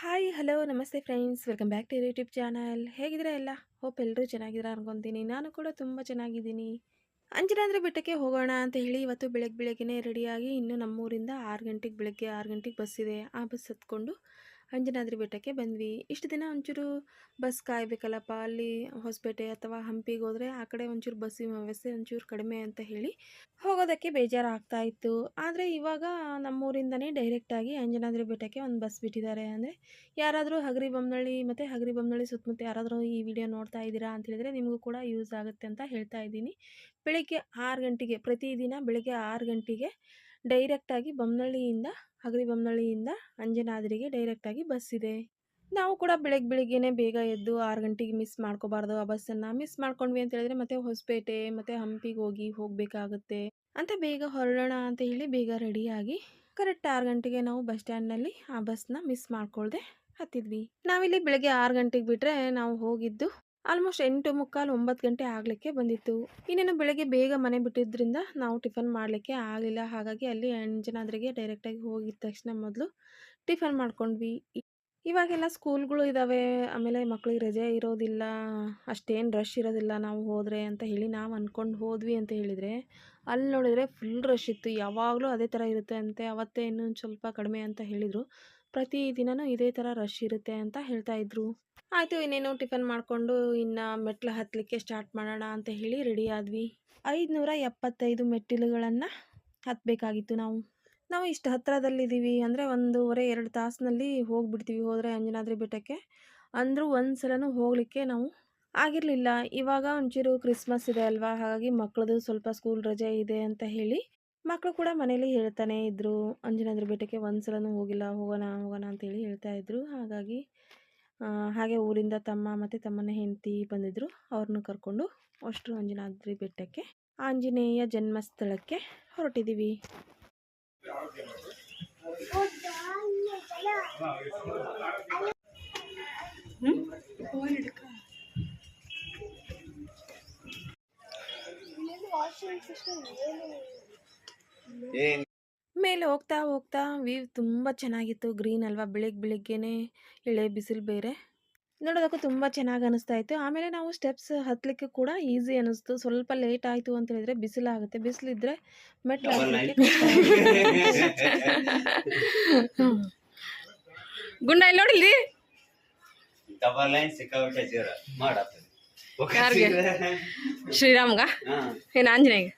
Hi, hello, ನಮಸ್ತೆ friends. Welcome back to YouTube channel. ಹೇಗಿದ್ರೆ ಎಲ್ಲ? Hope ಎಲ್ಲರೂ ಚೆನ್ನಾಗಿದ್ದೀರಾ ಅನ್ಕೊತೀನಿ. ನಾನು ಕೂಡ ತುಂಬ ಚೆನ್ನಾಗಿದ್ದೀನಿ. ಅಂಜನಾದ್ರಿ ಬೆಟ್ಟಕ್ಕೆ ಹೋಗೋಣ ಅಂತ ಹೇಳಿ ಇವತ್ತು ಬೆಳಗ್ಗೆ ಬೆಳಗ್ಗೆನೇ ರೆಡಿಯಾಗಿ ಇನ್ನು ನಮ್ಮೂರಿಂದ ಆರು ಗಂಟೆಗೆ ಬೆಳಗ್ಗೆ ಆರು ಗಂಟೆಗೆ ಬಸ್ ಇದೆ. ಆ ಬಸ್ ಹತ್ಕೊಂಡು ಅಂಜನಾದ್ರಿ ಬೆಟ್ಟಕ್ಕೆ ಬಂದ್ವಿ. ಇಷ್ಟು ದಿನ ಒಂಚೂರು ಬಸ್ ಕಾಯಬೇಕಲ್ಲಪ್ಪ, ಅಲ್ಲಿ ಹೊಸಪೇಟೆ ಅಥವಾ ಹಂಪಿಗೆ ಹೋದರೆ ಆ ಕಡೆ ಒಂಚೂರು ಬಸ್ಸಿನ ವ್ಯವಸ್ಥೆ ಒಂಚೂರು ಕಡಿಮೆ ಅಂತ ಹೇಳಿ ಹೋಗೋದಕ್ಕೆ ಬೇಜಾರಾಗ್ತಾ ಇತ್ತು. ಆದರೆ ಇವಾಗ ನಮ್ಮೂರಿಂದನೇ ಡೈರೆಕ್ಟಾಗಿ ಅಂಜನಾದ್ರಿ ಬೆಟ್ಟಕ್ಕೆ ಒಂದು ಬಸ್ ಬಿಟ್ಟಿದ್ದಾರೆ. ಅಂದರೆ ಯಾರಾದರೂ ಹಗರಿ ಬೊಮ್ಮನಳ್ಳಿ ಮತ್ತು ಹಗರಿ ಬೊಮ್ಮನಳ್ಳಿ ಸುತ್ತಮುತ್ತ ಯಾರಾದರೂ ಈ ವಿಡಿಯೋ ನೋಡ್ತಾ ಇದ್ದೀರಾ ಅಂತ ಹೇಳಿದರೆ ನಿಮಗೂ ಕೂಡ ಯೂಸ್ ಆಗುತ್ತೆ ಅಂತ ಹೇಳ್ತಾ ಇದ್ದೀನಿ. ಬೆಳಗ್ಗೆ ಆರು ಗಂಟೆಗೆ, ಪ್ರತಿದಿನ ಬೆಳಗ್ಗೆ ಆರು ಗಂಟೆಗೆ ಡೈರೆಕ್ಟಾಗಿ ಬೊಮ್ಮನಳ್ಳಿಯಿಂದ ಅಗ್ರಿ ಬೊಮ್ಮನಳ್ಳಿಯಿಂದ ಅಂಜನಾದ್ರಿಗೆ ಡೈರೆಕ್ಟಾಗಿ ಬಸ್ ಇದೆ. ನಾವು ಕೂಡ ಬೆಳಗ್ಗೆ ಬೆಳಿಗ್ಗೆನೇ ಬೇಗ ಎದ್ದು ಆರು ಗಂಟೆಗೆ ಮಿಸ್ ಮಾಡ್ಕೋಬಾರ್ದು. ಆ ಬಸ್ಸನ್ನು ಮಿಸ್ ಮಾಡ್ಕೊಂಡ್ವಿ ಅಂತ ಹೇಳಿದ್ರೆ ಮತ್ತೆ ಹೊಸಪೇಟೆ, ಮತ್ತು ಹಂಪಿಗೆ ಹೋಗಿ ಹೋಗಬೇಕಾಗುತ್ತೆ. ಅಂತ ಬೇಗ ಹೊರಡೋಣ ಅಂತ ಹೇಳಿ ಬೇಗ ರೆಡಿಯಾಗಿ ಕರೆಕ್ಟ್ ಆರು ಗಂಟೆಗೆ ನಾವು ಬಸ್ ಸ್ಟ್ಯಾಂಡ್ನಲ್ಲಿ ಆ ಬಸ್ನ ಮಿಸ್ ಮಾಡ್ಕೊಳ್ದೆ ಹತ್ತಿದ್ವಿ. ನಾವಿಲ್ಲಿ ಬೆಳಗ್ಗೆ ಆರು ಗಂಟೆಗೆ ಬಿಟ್ಟರೆ ನಾವು ಹೋಗಿದ್ದು ಆಲ್ಮೋಸ್ಟ್ ಎಂಟು ಮುಕ್ಕಾಲು ಒಂಬತ್ತು ಗಂಟೆ ಆಗಲಿಕ್ಕೆ ಬಂದಿತ್ತು. ಇನ್ನೇನು ಬೆಳಗ್ಗೆ ಬೇಗ ಮನೆ ಬಿಟ್ಟಿದ್ದರಿಂದ ನಾವು ಟಿಫನ್ ಮಾಡಲಿಕ್ಕೆ ಆಗಲಿಲ್ಲ. ಹಾಗಾಗಿ ಅಲ್ಲಿ ಅಂಜನಾದ್ರಿಗೆ ಡೈರೆಕ್ಟಾಗಿ ಹೋಗಿದ ತಕ್ಷಣ ಮೊದಲು ಟಿಫನ್ ಮಾಡ್ಕೊಂಡ್ವಿ. ಇವಾಗೆಲ್ಲ ಸ್ಕೂಲ್ಗಳು ಇದ್ದಾವೆ ಆಮೇಲೆ ಮಕ್ಳಿಗೆ ರಜೆ ಇರೋದಿಲ್ಲ. ಅಷ್ಟೇನು ರಶ್ ಇರೋದಿಲ್ಲ. ನಾವು ಹೋದರೆ ಅಂತ ಹೇಳಿ ನಾವು ಅಂದ್ಕೊಂಡು ಹೋದ್ವಿ ಅಂತ ಹೇಳಿದರೆ ಅಲ್ಲಿ ನೋಡಿದರೆ ಫುಲ್ ರಶ್ ಇತ್ತು. ಯಾವಾಗಲೂ ಅದೇ ಥರ ಇರುತ್ತೆ ಅಂತೆ. ಅವತ್ತೇ ಇನ್ನೊಂದು ಸ್ವಲ್ಪ ಕಡಿಮೆ ಅಂತ ಹೇಳಿದರು. ಪ್ರತಿ ದಿನವೂ ಇದೇ ಥರ ರಶ್ ಇರುತ್ತೆ ಅಂತ ಹೇಳ್ತಾ ಇದ್ರು. ಆಯಿತು, ಇನ್ನೇನು ಟಿಫನ್ ಮಾಡಿಕೊಂಡು ಇನ್ನು ಮೆಟ್ಲು ಹತ್ತಲಿಕ್ಕೆ ಸ್ಟಾರ್ಟ್ ಮಾಡೋಣ ಅಂತ ಹೇಳಿ ರೆಡಿ ಆದ್ವಿ. ಐದುನೂರ ಎಪ್ಪತ್ತೈದು ಮೆಟ್ಟಿಲುಗಳನ್ನು ಹತ್ತಬೇಕಾಗಿತ್ತು ನಾವು. ನಾವು ಇಷ್ಟು ಹತ್ತಿರದಲ್ಲಿದ್ದೀವಿ ಅಂದರೆ ಒಂದೂವರೆ, ಎರಡು ತಾಸಿನಲ್ಲಿ ಹೋಗ್ಬಿಡ್ತೀವಿ, ಹೋದರೆ ಅಂಜನಾದ್ರಿ ಬೆಟ್ಟಕ್ಕೆ. ಅಂದರೂ ಒಂದು ಸಲನೂ ಹೋಗಲಿಕ್ಕೆ ನಾವು ಆಗಿರಲಿಲ್ಲ. ಇವಾಗ ಒಂಚೂರು ಕ್ರಿಸ್ಮಸ್ ಇದೆ ಅಲ್ವಾ, ಹಾಗಾಗಿ ಮಕ್ಕಳದು ಸ್ವಲ್ಪ ಸ್ಕೂಲ್ ರಜೆ ಇದೆ ಅಂತ ಹೇಳಿ ಮಕ್ಕಳು ಕೂಡ ಮನೇಲಿ ಹೇಳ್ತಾನೆ ಇದ್ದರು ಅಂಜನಾದ್ರಿ ಬೆಟ್ಟಕ್ಕೆ ಒಂದು ಸಲನೂ ಹೋಗಿಲ್ಲ, ಹೋಗೋಣ ಹೋಗೋಣ ಅಂತೇಳಿ ಹೇಳ್ತಾ ಇದ್ದರು ಹಾಗಾಗಿ ಹಾಗೆ ಊರಿಂದ ತಮ್ಮ ಮತ್ತು ತಮ್ಮನ ಹೆಂಡತಿ ಬಂದಿದ್ದರು ಅವ್ರನ್ನ ಕರ್ಕೊಂಡು ಅಷ್ಟು ಅಂಜನಾದ್ರಿ ಬೆಟ್ಟಕ್ಕೆ ಆಂಜನೇಯ ಜನ್ಮಸ್ಥಳಕ್ಕೆ ಹೊರಟಿದ್ದೀವಿ ಮೇಲೆ ಹೋಗ್ತಾ ಹೋಗ್ತಾ ವ್ಯೂ ತುಂಬ ಚೆನ್ನಾಗಿತ್ತು. ಗ್ರೀನ್ ಅಲ್ವಾ? ಬೆಳಿಗ್ಗೆ ಬೆಳಿಗ್ಗೆನೆ ಎಳೆ ಬಿಸಿಲು ಬೇರೆ. ನೋಡೋದಕ್ಕೂ ತುಂಬ ಚೆನ್ನಾಗಿ ಅನಿಸ್ತಾ ಇತ್ತು. ಆಮೇಲೆ ನಾವು ಸ್ಟೆಪ್ಸ್ ಹತ್ತಲಿಕ್ಕೆ ಕೂಡ ಈಸಿ ಅನಿಸ್ತು. ಸ್ವಲ್ಪ ಲೇಟ್ ಆಯಿತು ಅಂತ ಹೇಳಿದ್ರೆ ಬಿಸಿಲಾಗುತ್ತೆ ಬಿಸಿಲಿದ್ರೆ ಮೆಟ್ಲು ಗುಂಡ ಇಲ್ಲಿ ನೋಡಿ ಯಾರ್ಗೆ? ಶ್ರೀರಾಮ್ಗ? ಏನು ಆಂಜನೇಯ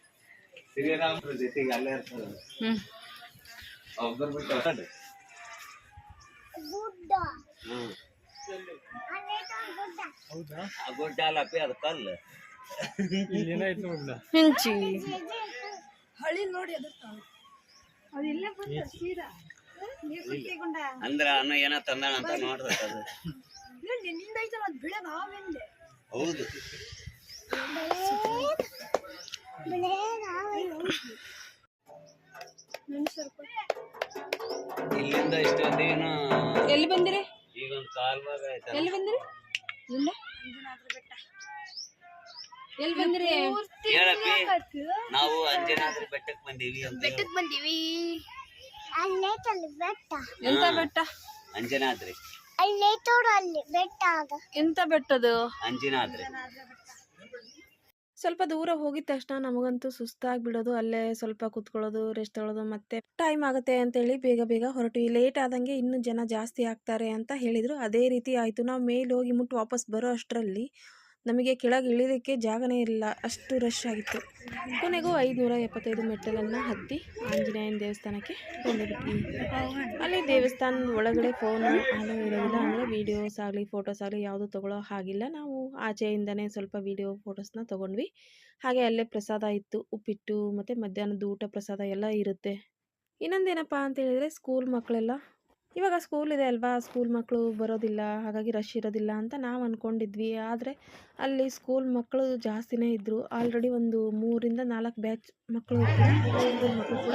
ಶ್ರೀರಾಮ್ ಜೊತೆಗೆ ಅಲ್ಲೇ ಹ್ಞೂ ಬಿಟ್ಟು ಹೊರಡು. ಹ್ಮ್. ಆ ಗುಡ್ಡ ಅಲ್ಲಪ್ಪಿ ಅದು ಕಲ್ಲು ಹಿಂಚಿ ಅಂದ್ರ ಅನ್ನ ಏನ ತಂದಾಣ ಅಂತ ನೋಡ್ರಿ ಅದು. ಹೌದು. ಇಲ್ಲಿಂದ ಇಷ್ಟೊಂದು ಏನು ಎಲ್ಲಿ ಬಂದಿರಿ? ಈಗ ಒಂದು ಕಾಲ್ ಭಾಗ ಎಲ್ಲಿ ಬಂದಿರಿ? ಇಲ್ಲ. ಎಲ್ಲಿ ಬಂದಿರಿ? ಹೇಳಪ್ಪಿ ನಾವು ಅಂಜನಾದ್ರಿ ಬೆಟ್ಟಕ್ಕೆ ಬಂದೀವಿ ಅಂತ ಹೇಳು. ಬಂದಿವಿ. ಅಲ್ಲೇ ತಲೆ ಬೆಟ್ಟ. ಎಂತ ಬೆಟ್ಟ? ಅಂಜನಾದ್ರಿ. ಅಲ್ಲೇ ತೋಡು ಅಲ್ಲಿ ಬೆಟ್ಟ ಆಗ ಎಂತ ಬೆಟ್ಟದು? ಅಂಜನಾದ್ರಿ. ಸ್ವಲ್ಪ ದೂರ ಹೋಗಿದ ತಕ್ಷಣ ನಮಗಂತೂ ಸುಸ್ತಾಗಿ ಬಿಡೋದು ಅಲ್ಲೇ ಸ್ವಲ್ಪ ಕುತ್ಕೊಳ್ಳೋದು ರೆಸ್ಟ್ ತೊಳೋದು ಮತ್ತೆ ಟೈಮ್ ಆಗುತ್ತೆ ಅಂತೇಳಿ ಬೇಗ ಬೇಗ ಹೊರಟು. ಲೇಟ್ ಆದಂಗೆ ಇನ್ನೂ ಜನ ಜಾಸ್ತಿ ಆಗ್ತಾರೆ ಅಂತ ಹೇಳಿದ್ರು. ಅದೇ ರೀತಿ ಆಯಿತು. ನಾವು ಮೇಲೆ ಹೋಗಿ ಮುಟ್ಟು ವಾಪಸ್ ಬರೋ ಅಷ್ಟರಲ್ಲಿ ನಮಗೆ ಕೆಳಗೆ ಇಳಿಯೋದಕ್ಕೆ ಜಾಗನೇ ಇರಲಿಲ್ಲ. ಅಷ್ಟು ರಶ್ ಆಗಿತ್ತು. ಕೊನೆಗೂ ಐದುನೂರ ಎಪ್ಪತ್ತೈದು ಮೆಟ್ಟಲನ್ನು ಹತ್ತಿ ಆಂಜನೇಯನ ದೇವಸ್ಥಾನಕ್ಕೆ ಬಂದುಬಿಟ್ವಿ ಅಲ್ಲಿ ದೇವಸ್ಥಾನದ ಒಳಗಡೆ ಫೋನು ಅಲೋ ಇರೋದಿಲ್ಲ ಅಂದರೆ ವೀಡಿಯೋಸ್ ಆಗಲಿ ಫೋಟೋಸ್ ಆಗಲಿ ಯಾವುದು ತಗೊಳ್ಳೋ ಹಾಗಿಲ್ಲ. ನಾವು ಆಚೆಯಿಂದನೇ ಸ್ವಲ್ಪ ವೀಡಿಯೋ ಫೋಟೋಸ್ನ ತೊಗೊಂಡ್ವಿ. ಹಾಗೆ ಅಲ್ಲೇ ಪ್ರಸಾದ ಇತ್ತು. ಉಪ್ಪಿಟ್ಟು, ಮತ್ತು ಮಧ್ಯಾಹ್ನದ ಊಟ ಪ್ರಸಾದ ಎಲ್ಲ ಇರುತ್ತೆ. ಇನ್ನೊಂದೇನಪ್ಪ ಅಂತ ಹೇಳಿದರೆ ಸ್ಕೂಲ್ ಮಕ್ಕಳೆಲ್ಲ ಇವಾಗ ಸ್ಕೂಲ್ ಇದೆ ಅಲ್ವಾ? ಸ್ಕೂಲ್ ಮಕ್ಕಳು ಬರೋದಿಲ್ಲ, ಹಾಗಾಗಿ ರಶ್ ಇರೋದಿಲ್ಲ ಅಂತ ನಾವು ಅಂದ್ಕೊಂಡಿದ್ವಿ ಆದರೆ ಅಲ್ಲಿ ಸ್ಕೂಲ್ ಮಕ್ಕಳು ಜಾಸ್ತಿನೇ ಇದ್ದರು ಆಲ್ರೆಡಿ ಒಂದು ಮೂರಿಂದ ನಾಲ್ಕು ಬ್ಯಾಚ್ ಮಕ್ಕಳು ಮಕ್ಕಳು ಕೂಡ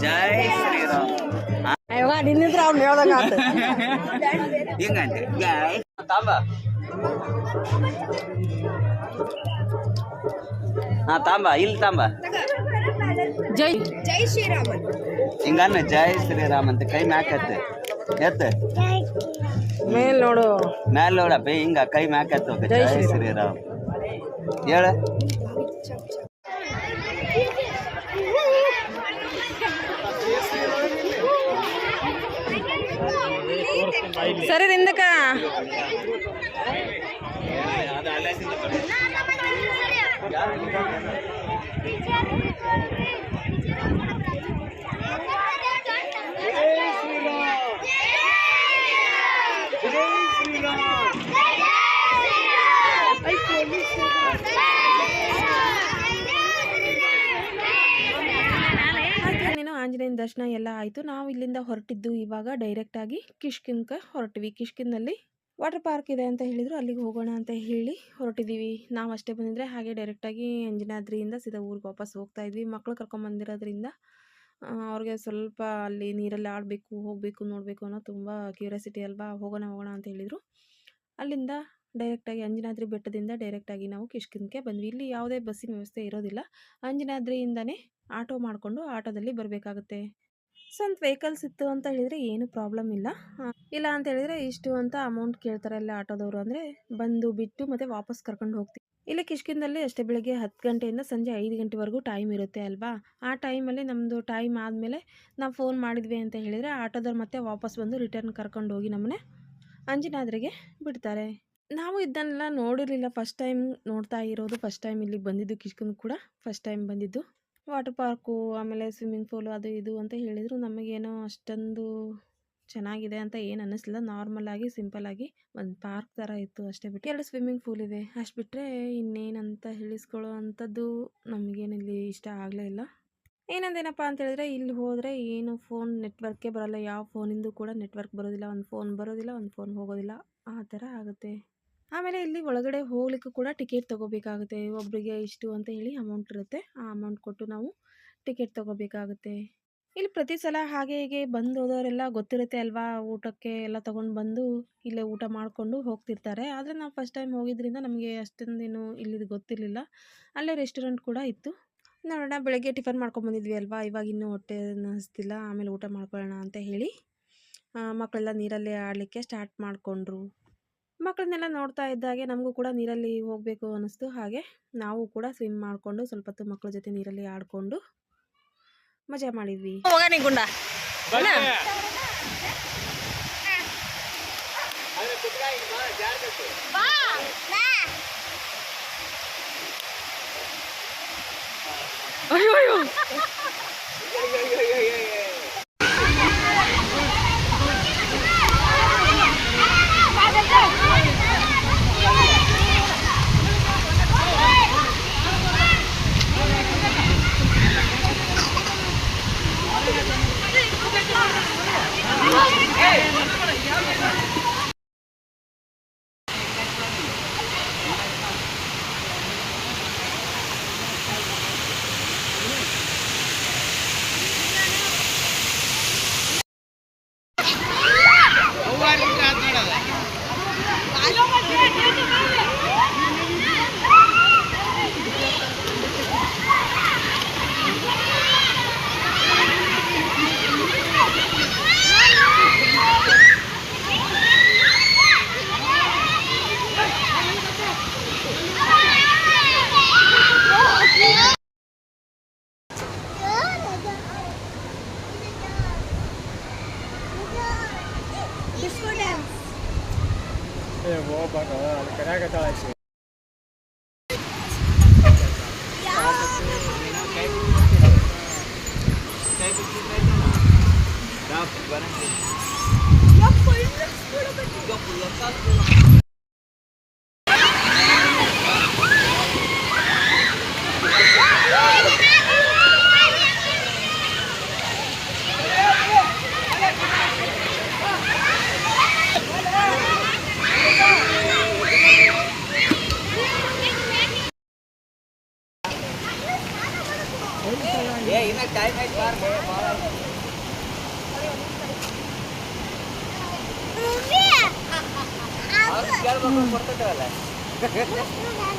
ಜೈ ಶ್ರೀರಾಮ್ ಇವಾಗ ನಿನ್ನಿದ್ರೆ ಅವ್ನು ಹೇಳ್ದಂಗ ಆತ ಹಿಂಗಂತೆ ಜೈ ತಾಂಬ ಹಾ ತಾಂಬ ಇಲ್ಲಿ ತಾಂಬ ಜೈ ಜೈ ಶ್ರೀರಾಮ ಹಿಂಗನ್ನ ಜೈ ಶ್ರೀರಾಮ ಅಂತ ಕೈ ಮ್ಯಾಕತ್ತೆ ಎತ್ತ. ಮೇಲ್ ನೋಡು. ಮ್ಯಾಲ್ ನೋಡ ಬೇ ಹಿಂಗ ಕೈ ಮ್ಯಾಕತ್ತು ಜೈ ಜೈ ಶ್ರೀರಾಮ್. ಹೇಳ. ಸರಿ ಹಿಂದಕ್ಕ ನೀನು ಆಂಜನೇಯನ ದರ್ಶನ ಎಲ್ಲ ಆಯಿತು. ನಾವು ಇಲ್ಲಿಂದ ಹೊರಟಿದ್ದು ಇವಾಗ ಡೈರೆಕ್ಟಾಗಿ ಕಿಷ್ಕಿನ್ಗೆ ಹೊರಟಿವಿ. ಕಿಷ್ಕಿನ್ನಲ್ಲಿ ವಾಟರ್ ಪಾರ್ಕ್ ಇದೆ ಅಂತ ಹೇಳಿದ್ರು. ಅಲ್ಲಿಗೆ ಹೋಗೋಣ ಅಂತ ಹೇಳಿ ಹೊರಟಿದ್ದೀವಿ ನಾವು ಅಷ್ಟೇ ಬಂದಿದ್ರೆ ಹಾಗೆ ಡೈರೆಕ್ಟಾಗಿ ಅಂಜನಾದ್ರಿಯಿಂದ ಸೀದಾ ಊರಿಗೆ ವಾಪಸ್ ಹೋಗ್ತಾ ಇದ್ವಿ. ಮಕ್ಕಳು ಕರ್ಕೊಂಬಂದಿರೋದ್ರಿಂದ ಅವ್ರಿಗೆ ಸ್ವಲ್ಪ ಅಲ್ಲಿ ನೀರಲ್ಲಿ ಆಡಬೇಕು, ಹೋಗಬೇಕು, ನೋಡಬೇಕು ಅನ್ನೋ ತುಂಬ ಕ್ಯೂರಿಯಾಸಿಟಿ ಅಲ್ವಾ? ಹೋಗೋಣ ಹೋಗೋಣ ಅಂತ ಹೇಳಿದರು. ಅಲ್ಲಿಂದ ಡೈರೆಕ್ಟಾಗಿ ಅಂಜನಾದ್ರಿ ಬೆಟ್ಟದಿಂದ ಡೈರೆಕ್ಟಾಗಿ ನಾವು ಕಿಷ್ಕಿನ್ಗೆ ಬಂದ್ವಿ. ಇಲ್ಲಿ ಯಾವುದೇ ಬಸ್ಸಿನ ವ್ಯವಸ್ಥೆ ಇರೋದಿಲ್ಲ. ಅಂಜನಾದ್ರಿಯಿಂದನೇ ಆಟೋ ಮಾಡಿಕೊಂಡು ಆಟೋದಲ್ಲಿ ಬರಬೇಕಾಗುತ್ತೆ. ಸ್ವಂತ ವೆಹಿಕಲ್ಸ್ ಇತ್ತು ಅಂತ ಹೇಳಿದರೆ ಏನು ಪ್ರಾಬ್ಲಮ್ ಇಲ್ಲ. ಇಲ್ಲ ಅಂತ ಹೇಳಿದರೆ ಇಷ್ಟು ಅಂತ ಅಮೌಂಟ್ ಕೇಳ್ತಾರೆ ಅಲ್ಲಿ ಆಟೋದವರು ಅಂದರೆ ಬಂದು ಬಿಟ್ಟು ಮತ್ತೆ ವಾಪಸ್ ಕರ್ಕೊಂಡು ಹೋಗ್ತೀವಿ. ಇಲ್ಲಿ ಕಿಷ್ಕಿಂದಲ್ಲಿ ಅಷ್ಟೇ ಬೆಳಗ್ಗೆ ಹತ್ತು ಗಂಟೆಯಿಂದ ಸಂಜೆ ಐದು ಗಂಟೆವರೆಗೂ ಟೈಮ್ ಇರುತ್ತೆ ಅಲ್ವಾ? ಆ ಟೈಮಲ್ಲಿ ನಮ್ಮದು ಟೈಮ್ ಆದಮೇಲೆ ನಾವು ಫೋನ್ ಮಾಡಿದ್ವಿ ಅಂತ ಹೇಳಿದರೆ ಆಟೋದವ್ರು ಮತ್ತೆ ವಾಪಸ್ ಬಂದು ರಿಟರ್ನ್ ಕರ್ಕೊಂಡು ಹೋಗಿ ನಮ್ಮನ್ನೇ ಅಂಜನಾದ್ರಿಗೆ ಬಿಡ್ತಾರೆ. ನಾವು ಇದನ್ನೆಲ್ಲ ನೋಡಿರಲಿಲ್ಲ. ಫಸ್ಟ್ ಟೈಮ್ ನೋಡ್ತಾ ಇರೋದು, ಫಸ್ಟ್ ಟೈಮ್ ಇಲ್ಲಿಗೆ ಬಂದಿದ್ದು ಕಿಷ್ಕಿಂದ್ ಕೂಡ ಫಸ್ಟ್ ಟೈಮ್ ಬಂದಿದ್ದು. ವಾಟರ್ ಪಾರ್ಕು, ಆಮೇಲೆ ಸ್ವಿಮ್ಮಿಂಗ್ ಫೂಲು ಅದು ಇದು ಅಂತ ಹೇಳಿದರು. ನಮಗೇನೋ ಅಷ್ಟೊಂದು ಚೆನ್ನಾಗಿದೆ ಅಂತ ಏನು ಅನ್ನಿಸ್ಲಿಲ್ಲ. ನಾರ್ಮಲ್ ಆಗಿ, ಸಿಂಪಲ್ ಆಗಿ ಒಂದು ಪಾರ್ಕ್ ಥರ ಇತ್ತು ಅಷ್ಟೇ ಬಿಟ್ಟು. ಎರಡು ಸ್ವಿಮ್ಮಿಂಗ್ ಫೂಲ್ ಇದೆ ಅಷ್ಟು ಬಿಟ್ಟರೆ ಇನ್ನೇನಂತ ಹೇಳಿಸ್ಕೊಳ್ಳೋ ಅಂಥದ್ದು ನಮಗೇನಿಲ್ಲಿ ಇಷ್ಟ ಆಗಲೇ ಇಲ್ಲ. ಏನಂದೇನಪ್ಪ ಅಂತ ಹೇಳಿದ್ರೆ, ಇಲ್ಲಿ ಹೋದರೆ ಏನು ಫೋನ್ ನೆಟ್ವರ್ಕೇ ಬರೋಲ್ಲ. ಯಾವ ಫೋನಿಂದು ಕೂಡ ನೆಟ್ವರ್ಕ್ ಬರೋದಿಲ್ಲ. ಒಂದು ಫೋನ್ ಬರೋದಿಲ್ಲ, ಒಂದು ಫೋನ್ ಹೋಗೋದಿಲ್ಲ. ಆ ಥರ ಆಗುತ್ತೆ. ಆಮೇಲೆ ಇಲ್ಲಿ ಒಳಗಡೆ ಹೋಗ್ಲಿಕ್ಕೂ ಕೂಡ ಟಿಕೆಟ್ ತಗೋಬೇಕಾಗುತ್ತೆ. ಒಬ್ಬರಿಗೆ ಇಷ್ಟು ಅಂತ ಹೇಳಿ ಅಮೌಂಟ್ ಇರುತ್ತೆ. ಆ ಅಮೌಂಟ್ ಕೊಟ್ಟು ನಾವು ಟಿಕೆಟ್ ತಗೋಬೇಕಾಗುತ್ತೆ. ಇಲ್ಲಿ ಪ್ರತಿ ಸಲ ಹಾಗೆ ಹೀಗೆ ಬಂದು ಹೋದವರೆಲ್ಲ ಗೊತ್ತಿರುತ್ತೆ ಅಲ್ವಾ, ಊಟಕ್ಕೆ ಎಲ್ಲ ತಗೊಂಡು ಬಂದು ಇಲ್ಲೇ ಊಟ ಮಾಡಿಕೊಂಡು ಹೋಗ್ತಿರ್ತಾರೆ. ಆದರೆ ನಾವು ಫಸ್ಟ್ ಟೈಮ್ ಹೋಗಿದ್ದರಿಂದ ನಮಗೆ ಅಷ್ಟೊಂದೇನು ಇಲ್ಲಿದು ಗೊತ್ತಿರಲಿಲ್ಲ. ಅಲ್ಲೇ ರೆಸ್ಟೋರೆಂಟ್ ಕೂಡ ಇತ್ತು. ನೋಡೋಣ, ಬೆಳಗ್ಗೆ ಟಿಫನ್ ಮಾಡ್ಕೊಂಬಂದಿದ್ವಿ ಅಲ್ವಾ, ಇವಾಗ ಇನ್ನೂ ಹೊಟ್ಟೆ ಹಸ್ತಿಲ್ಲ, ಆಮೇಲೆ ಊಟ ಮಾಡ್ಕೊಳ್ಳೋಣ ಅಂತ ಹೇಳಿ ಮಕ್ಕಳೆಲ್ಲ ನೀರಲ್ಲೇ ಆಡಲಿಕ್ಕೆ ಸ್ಟಾರ್ಟ್ ಮಾಡಿಕೊಂಡ್ರು. ಮಕ್ಕಳನ್ನೆಲ್ಲ ನೋಡ್ತಾ ಇದ್ದಾಗೆ ನಮಗೂ ಕೂಡ ನೀರಲ್ಲಿ ಹೋಗಬೇಕು ಅನ್ನಿಸ್ತು. ಹಾಗೆ ನಾವು ಕೂಡ ಸ್ವಿಮ್ ಮಾಡಿಕೊಂಡು ಸ್ವಲ್ಪ ಹೊತ್ತು ಮಕ್ಕಳ ಜೊತೆ ನೀರಲ್ಲಿ ಆಡಿಕೊಂಡು ಮಜಾ ಮಾಡಿದ್ವಿ. ಗುಂಡ. ಅಯ್ಯೋ ಅಯ್ಯೋ. Hey! એ બહુ બરાબર કર્યા કરતા છે. Let's do that.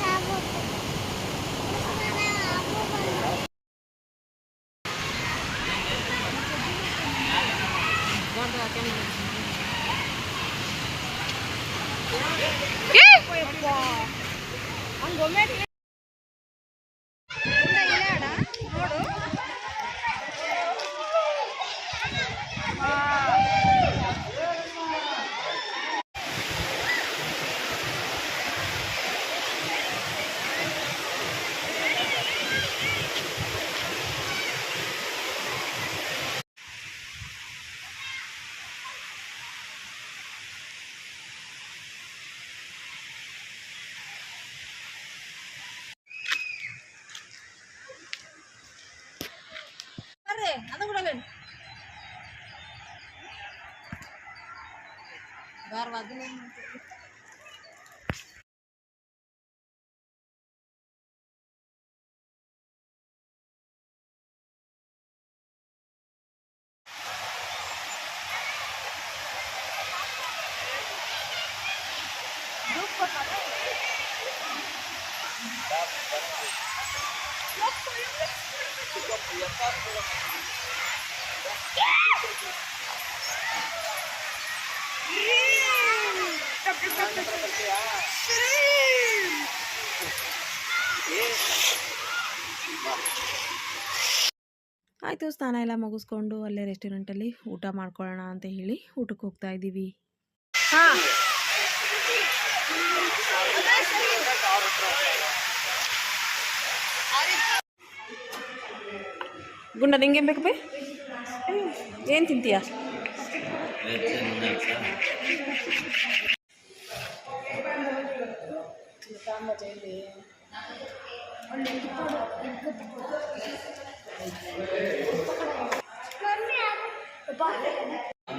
விடாது அதை விடாது வேற வந்து ಆಯಿತು ಸ್ನಾನ ಎಲ್ಲ ಮುಗಿಸ್ಕೊಂಡು ಅಲ್ಲೇ ರೆಸ್ಟೋರೆಂಟಲ್ಲಿ ಊಟ ಮಾಡ್ಕೊಳ್ಳೋಣ ಅಂತ ಹೇಳಿ ಊಟಕ್ಕೆ ಹೋಗ್ತಾ ಇದ್ದೀವಿ. ಹಾಂ. ಗುಂಡ ನಿಂಗೇನು ಬೇಕು ಬೇ? ಏನು ತಿಂತೀಯ?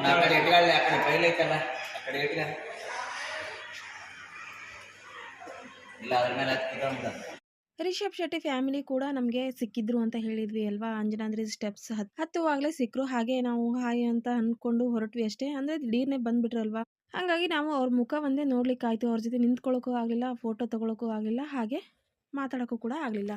ಆ ಕಡೆ ಇಟ್ಕೊಳ್ಳಿ ಆ ಕಡೆ ಪೈಲ್ ಐತಲ್ಲ ಆ ಕಡೆ ಇಟ್ಕ ಇಲ್ಲ, ಅದ್ರ ಮೇಲೆ ಹತ್ಕೊಂಡ ರಿಷಬ್ ಶೆಟ್ಟಿ ಫ್ಯಾಮಿಲಿ ಕೂಡ ನಮಗೆ ಸಿಕ್ಕಿದ್ರು ಅಂತ ಹೇಳಿದ್ವಿ ಅಲ್ವಾ? ಅಂಜನಾದ್ರಿ ಸ್ಟೆಪ್ಸ್ ಹತ್, ಹತ್ತುವಾಗಲೇ ಸಿಕ್ಕರು ಹಾಗೆ ನಾವು ಹಾಯ್ ಅಂತ ಅಂದ್ಕೊಂಡು ಹೊರಟ್ವಿ ಅಷ್ಟೇ. ಅಂದರೆ ದಿಢೀರ್ನೆ ಬಂದ್ಬಿಟ್ರಲ್ವಾ? ಹಾಗಾಗಿ ನಾವು ಅವ್ರ ಮುಖ ಒಂದೇ ನೋಡ್ಲಿಕ್ಕೆ ಆಯ್ತು ಅವ್ರ ಜೊತೆ ನಿಂತ್ಕೊಳ್ಳೋಕ್ಕೂ ಆಗಲಿಲ್ಲ ಫೋಟೋ ತೊಗೊಳಕ್ಕೂ ಆಗಲಿಲ್ಲ. ಹಾಗೆ ಮಾತಾಡೋಕ್ಕೂ ಕೂಡ ಆಗಲಿಲ್ಲ.